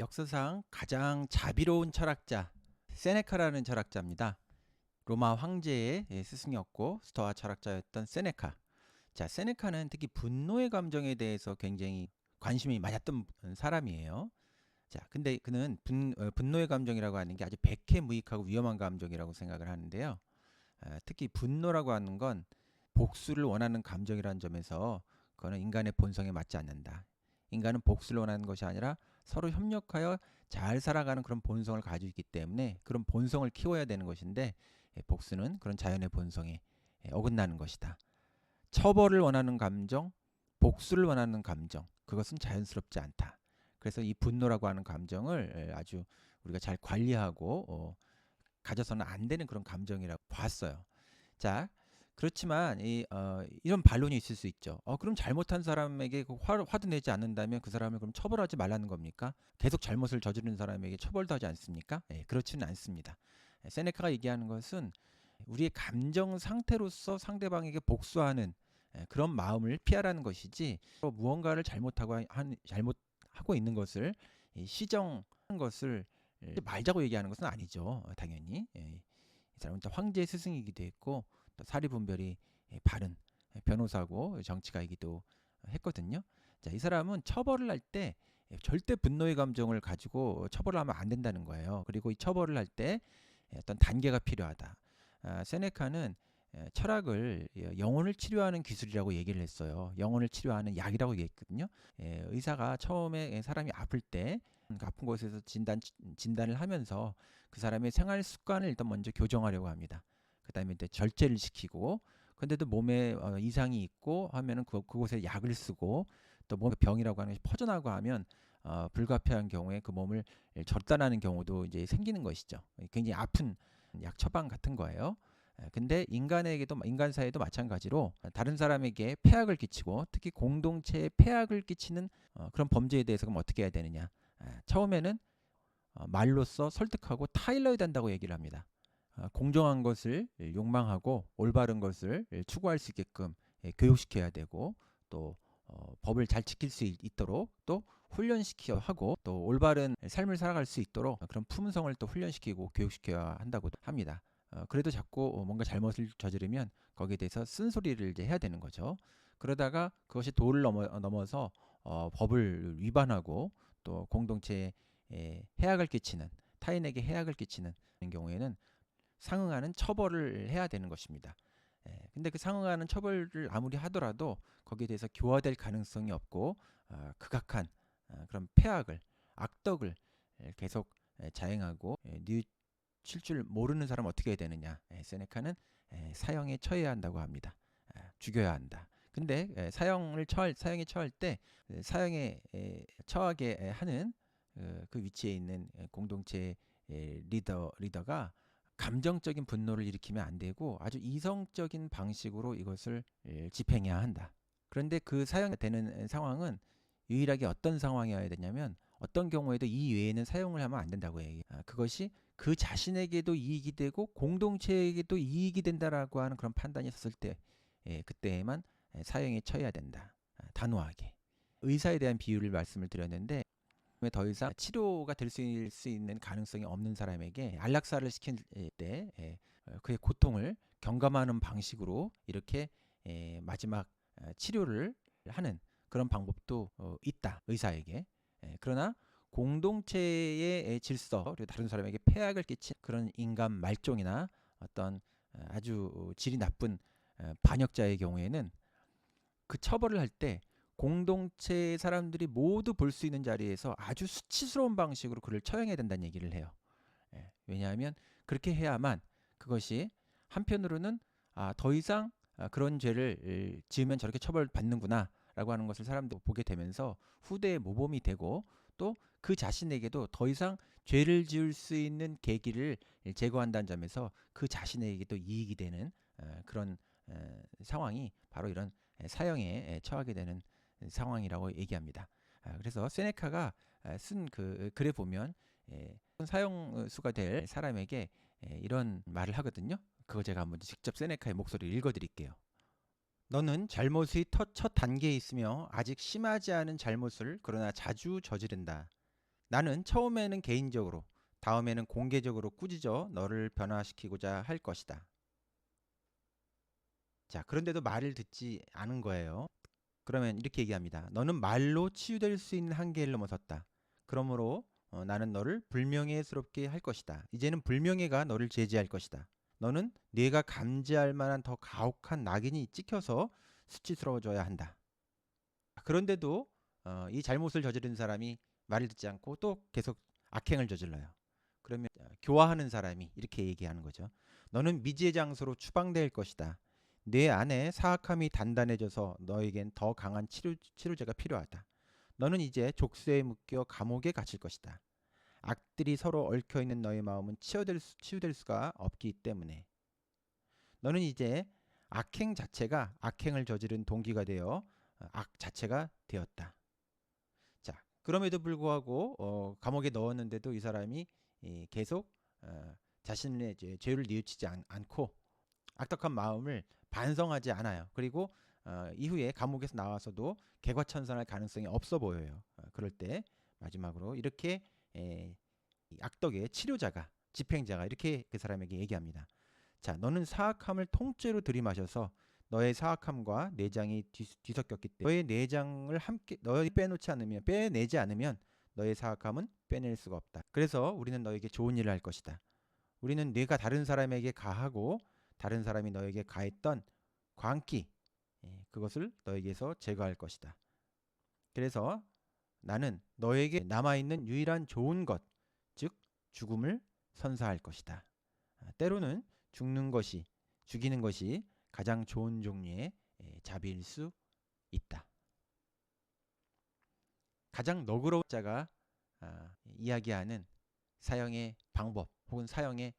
역사상 가장 자비로운 철학자 세네카라는 철학자입니다. 로마 황제의 예, 스승이었고 스토아 철학자였던 세네카. 자, 세네카는 특히 분노의 감정에 대해서 굉장히 관심이 많았던 사람이에요. 자, 근데 그는 분, 어, 분노의 감정이라고 하는 게 아주 백해무익하고 위험한 감정이라고 생각을 하는데요. 아, 특히 분노라고 하는 건 복수를 원하는 감정이라는 점에서 그거는 인간의 본성에 맞지 않는다. 인간은 복수를 원하는 것이 아니라 서로 협력하여 잘 살아가는 그런 본성을 가지고 있기 때문에 그런 본성을 키워야 되는 것인데 예, 복수는 그런 자연의 본성에 예, 어긋나는 것이다. 처벌을 원하는 감정, 복수를 원하는 감정, 그것은 자연스럽지 않다. 그래서 이 분노라고 하는 감정을 예, 아주 우리가 잘 관리하고 어, 가져서는 안 되는 그런 감정이라고 봤어요. 자, 그렇지만 이, 어, 이런 반론이 있을 수 있죠. 어, 그럼 잘못한 사람에게 그 화, 화도 내지 않는다면 그 사람을 그럼 처벌하지 말라는 겁니까? 계속 잘못을 저지른 사람에게 처벌도 하지 않습니까? 예, 그렇지는 않습니다. 예, 세네카가 얘기하는 것은 우리의 감정 상태로서 상대방에게 복수하는 예, 그런 마음을 피하라는 것이지 또 무언가를 잘못하고 한 잘못하고 있는 것을 이 시정한 것을 예, 말자고 얘기하는 것은 아니죠. 어, 당연히 예, 이 사람은 또 황제의 스승이기도 했고 또 사리 분별이 예, 바른 예, 변호사고 정치가이기도 했거든요. 자, 이 사람은 처벌을 할때 예, 절대 분노의 감정을 가지고 처벌을 하면 안 된다는 거예요. 그리고 이 처벌을 할 때 어떤 단계가 필요하다. 아, 세네카는 예, 철학을 예, 영혼을 치료하는 기술이라고 얘기를 했어요. 영혼을 치료하는 약이라고 얘기했거든요. 예, 의사가 처음에 예, 사람이 아플 때그 아픈 곳에서 진단 진단을 하면서 그 사람의 생활 습관을 일단 먼저 교정하려고 합니다. 그다음에 이제 절제를 시키고 근데도 몸에 어, 이상이 있고 하면은 그, 그곳에 약을 쓰고 또 몸에 병이라고 하는 것이 퍼져나고 하면 어, 불가피한 경우에 그 몸을 절단하는 경우도 이제 생기는 것이죠. 굉장히 아픈 약 처방 같은 거예요. 예, 근데 인간에게도 인간 사회도 마찬가지로 다른 사람에게 폐악을 끼치고 특히 공동체에 폐악을 끼치는 어, 그런 범죄에 대해서 그럼 어떻게 해야 되느냐? 예, 처음에는 어, 말로써 설득하고 타일러야 된다고 얘기를 합니다. 어, 공정한 것을 욕망하고 올바른 것을 추구할 수 있게끔 예, 교육시켜야 되고 또 어, 법을 잘 지킬 수 있도록 또 훈련시켜 하고 또 올바른 삶을 살아갈 수 있도록 그런 품성을 또 훈련시키고 교육시켜야 한다고 합니다. 어, 그래도 자꾸 뭔가 잘못을 저지르면 거기에 대해서 쓴소리를 이제 해야 되는 거죠. 그러다가 그것이 도를 넘어, 넘어서 어, 법을 위반하고 또 공동체에 해악을 끼치는 타인에게 해악을 끼치는 경우에는 상응하는 처벌을 해야 되는 것입니다. 예, 근데 그 상응하는 처벌을 아무리 하더라도 거기에 대해서 교화될 가능성이 없고 어, 극악한 어, 그런 폐악을 악덕을 예, 계속 예, 자행하고 예, 뉘칠 줄 모르는 사람 어떻게 해야 되느냐? 예, 세네카는 예, 사형에 처해야 한다고 합니다. 예, 죽여야 한다. 근데 예, 사형을 처할 사형에 처할 때 예, 사형에 예, 처하게 하는 어, 그 위치에 있는 공동체 리더 리더가 감정적인 분노를 일으키면 안 되고 아주 이성적인 방식으로 이것을 집행해야 한다. 그런데 그 사용되는 상황은 유일하게 어떤 상황이어야 되냐면 어떤 경우에도 이 외에는 사용을 하면 안 된다고 얘기해요. 아, 그것이 그 자신에게도 이익이 되고 공동체에게도 이익이 된다라고 하는 그런 판단이 있었을 때 예, 그때에만 사용에 처해야 된다. 아, 단호하게. 의사에 대한 비유를 말씀을 드렸는데 더 이상 치료가 될 수 있는 가능성이 없는 사람에게 안락사를 시킬 때 예, 어, 그의 고통을 경감하는 방식으로 이렇게 예, 마지막 어, 치료를 하는 그런 방법도 어, 있다. 의사에게. 예, 그러나 공동체의 질서 그리고 다른 사람에게 폐악을 끼친 그런 인간 말종이나 어떤 아주 질이 나쁜 반역자의 경우에는 그 처벌을 할 때 공동체 사람들이 모두 볼 수 있는 자리에서 아주 수치스러운 방식으로 그를 처형해야 된다는 얘기를 해요. 예, 왜냐하면 그렇게 해야만 그것이 한편으로는 아, 더 이상 아, 그런 죄를 지으면 저렇게 처벌받는구나 라고 하는 것을 사람들이 보게 되면서 후대의 모범이 되고 또 그 자신에게도 더 이상 죄를 지을 수 있는 계기를 제거한다는 점에서 그 자신에게도 이익이 되는 어, 그런 어, 상황이 바로 이런 사형에 처하게 되는 상황이라고 얘기합니다. 아, 그래서 세네카가 아, 쓴그 글에 보면 예, 사형수가 될 사람에게 예, 이런 말을 하거든요. 그거 제가 한번 직접 세네카의 목소리를 읽어드릴게요. 너는 잘못의 첫, 첫 단계에 있으며 아직 심하지 않은 잘못을 그러나 자주 저지른다. 나는 처음에는 개인적으로, 다음에는 공개적으로 꾸짖어 너를 변화시키고자 할 것이다. 자, 그런데도 말을 듣지 않은 거예요. 그러면 이렇게 얘기합니다. 너는 말로 치유될 수 있는 한계를 넘어섰다. 그러므로 어, 나는 너를 불명예스럽게 할 것이다. 이제는 불명예가 너를 제지할 것이다. 너는 네가 감지할 만한 더 가혹한 낙인이 찍혀서 수치스러워져야 한다. 그런데도 어, 이 잘못을 저지른 사람이 말을 듣지 않고 또 계속 악행을 저질러요. 그러면 어, 교화하는 사람이 이렇게 얘기하는 거죠. 너는 미지의 장소로 추방될 것이다. 내 안에 사악함이 단단해져서 너에겐 더 강한 치료, 치료제가 필요하다. 너는 이제 족쇄에 묶여 감옥에 갇힐 것이다. 악들이 서로 얽혀 있는 너의 마음은 치유될, 수, 치유될 수가 없기 때문에 너는 이제 악행 자체가 악행을 저지른 동기가 되어 어, 악 자체가 되었다. 자, 그럼에도 불구하고 어, 감옥에 넣었는데도 이 사람이 이, 계속 어, 자신의 죄, 죄를 뉘우치지 않, 않고 악덕한 마음을 반성하지 않아요. 그리고 어, 이후에 감옥에서 나와서도 개과천선할 가능성이 없어 보여요. 어, 그럴 때 마지막으로 이렇게 에, 이 악덕의 치료자가 집행자가 이렇게 그 사람에게 얘기합니다. 자, 너는 사악함을 통째로 들이마셔서 너의 사악함과 내장이 뒤, 뒤섞였기 때문에 너의 내장을 함께 너희 빼놓지 않으면 빼내지 않으면 너의 사악함은 빼낼 수가 없다. 그래서 우리는 너에게 좋은 일을 할 것이다. 우리는 네가 다른 사람에게 가하고 다른 사람이 너에게 가했던 광기 예, 그것을 너에게서 제거할 것이다. 그래서 나는 너에게 남아 있는 유일한 좋은 것, 즉 죽음을 선사할 것이다. 아, 때로는 죽는 것이 죽이는 것이 가장 좋은 종류의 예, 자비일 수 있다. 가장 너그러운 자가 아, 이야기하는 사형의 방법 혹은 사형의